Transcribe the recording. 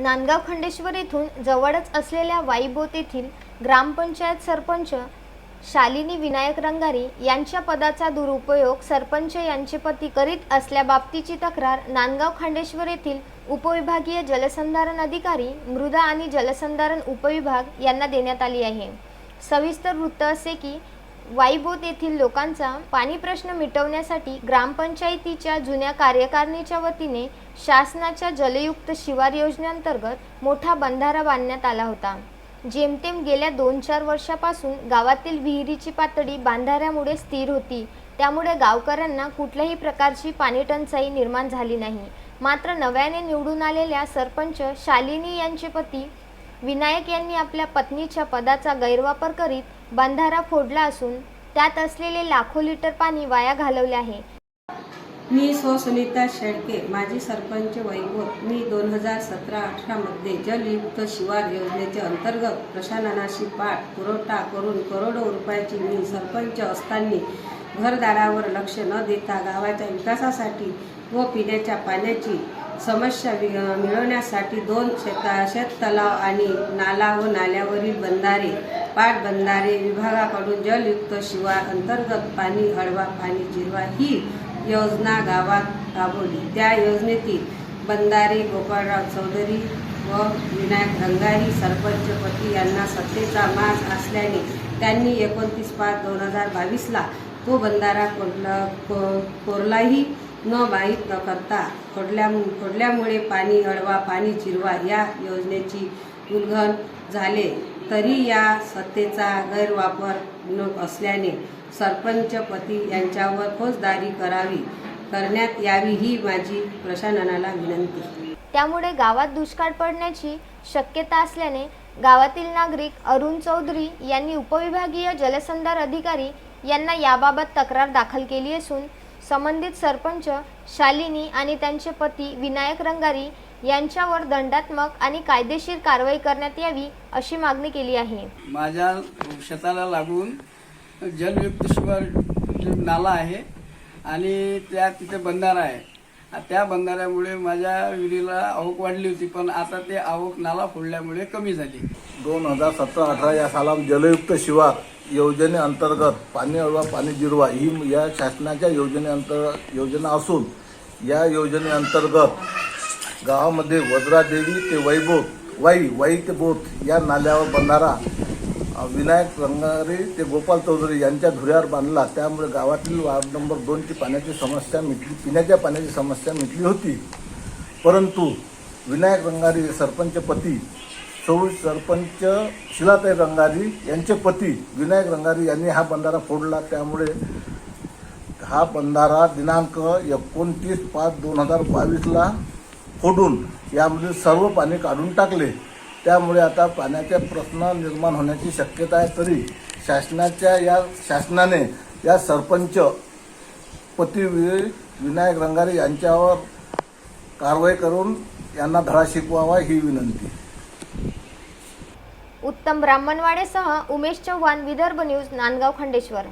नांदगाव खंडेश्वर येथून जवळच असलेल्या वाईबोत येथील ग्रामपंचायत सरपंच शालिनी विनायक रंगारी यांच्या पदाचा दुरुपयोग सरपंच यांचे पती करीत असल्याबाबतीची तक्रार नांदगाव खंडेश्वर येथील उपविभागीय जलसंधारण अधिकारी मृदा आणि जलसंधारण उपविभाग यांना देण्यात आली आहे. सविस्तर वृत्त असे की वाईबोत येथील लोकांचा पाणी प्रश्न मिटवण्यासाठी ग्रामपंचायतीच्या जुन्या कार्यकारिणीच्या वतीने शासनाच्या जलयुक्त शिवार योजनेअंतर्गत मोठा बंधारा बांधण्यात आला होता. जेमतेम गेल्या दोन चार वर्षापासून गावातील विहिरीची पातळी बांधाऱ्यामुळे स्थिर होती. त्यामुळे गावकऱ्यांना कुठल्याही प्रकारची पाणीटंचाई निर्माण झाली नाही. मात्र नव्याने निवडून आलेल्या सरपंच शालिनी यांचे पती विनायक यांनी आपल्या पत्नीच्या पदाचा गैरवापर करीत बंधारा फोडला असून त्यात असलेले लाखो लिटर पाणी वाया घालवले आहे. मी सो सुनीता शेळके माजी सरपंच वैभव मी दोन हजार सतरा अठरामध्ये जलयुक्त शिवार योजनेच्या अंतर्गत प्रशासनाशी पाठ पुरवठा करून करोडो रुपयाची मी सरपंच असताना घरदारावर लक्ष न देता गावाच्या विकासासाठी व पिण्याच्या पाण्याची समस्या वि- मिळवण्यासाठी दोन शेता शेततलाव आणि नाला व नाल्यावरील बंधारे पाटबंधारे विभागाकडून जलयुक्त शिवार अंतर्गत पाणी हळवा पाणी जिरवा ही योजना गावात राबवली. त्या योजनेतील बंधारे गोपाळराव चौधरी व विनायक रंगारी सरपंचपती यांना सत्तेचा माज असल्याने त्यांनी एकोणतीस पाच दोन हजार बावीसला तो बंधारा कोरला को कोरलाही न माहीत न करता खोडल्या फोडल्यामुळे पाणी अडवा पाणी चिरवा या योजनेची उलघन झाले. तरी या सत्तेचा गैरवापर न असल्याने सरपंचपती यांच्यावर फौजदारी करावी करण्यात यावी ही माझी प्रशासनाला विनंती. त्यामुळे गावात दुष्काळ पडण्याची शक्यता असल्याने गावातील नागरिक अरुण चौधरी यांनी उपविभागीय जलसंधार अधिकारी यांना याबाबत तक्रार दाखल केली असून संबंधित सरपंच शालिनी आणि त्यांचे पती विनायक रंगारी यांच्यावर दंडात्मक आणि कायदेशीर कारवाई करण्यात यावी अशी मागणी केली आहे. माझ्या शेताला लागून जलयुक्त शिवार नाला आहे आणि त्या तिथे बंधारा आहे. त्या बंधाऱ्यामुळे माझ्या विहिरीला आवक वाढली होती पण आता ते आवक नाला फोडल्यामुळे कमी झाली. दोन हजार सतरा अठरा या सालात जलयुक्त शिवार योजनेअंतर्गत पाणी अळवा पाणी जिरवा ही या शासनाच्या योजनेअंतर्गत योजना असून या योजनेअंतर्गत गावामध्ये वज्रादेवी ते वैबोत वाई वाई ते बोत या नाल्यावर बंधारा विनायक रंगारे ते गोपाल चौधरी यांच्या धुऱ्यावर बांधला. त्यामुळे गावातील वार्ड नंबर दोनची पाण्याची समस्या मिटली पिण्याच्या पाण्याची समस्या मिटली होती. परंतु विनायक रंगारी सरपंच पती सौ सरपंच शिलाताई रंगारी यांचे पती विनायक रंगारी यांनी हा बंधारा फोडला. त्यामुळे हा बंधारा दिनांक एकोणतीस पाच दोन हजार बावीसला फोडून यामध्ये सर्व पाणी काढून टाकले. त्यामुळे आता पाण्याचा प्रश्न निर्माण होण्याची शक्यता आहे. तरी शासनाच्या या शासनाने या सरपंच पती वि- विनायक रंगारे यांच्यावर कारवाई करून यांना धडा शिकवावा ही विनंती. उत्तम ब्राह्मणवाडेसह उमेश चव्हाण विदर्भ न्यूज नांदगाव खंडेश्वर.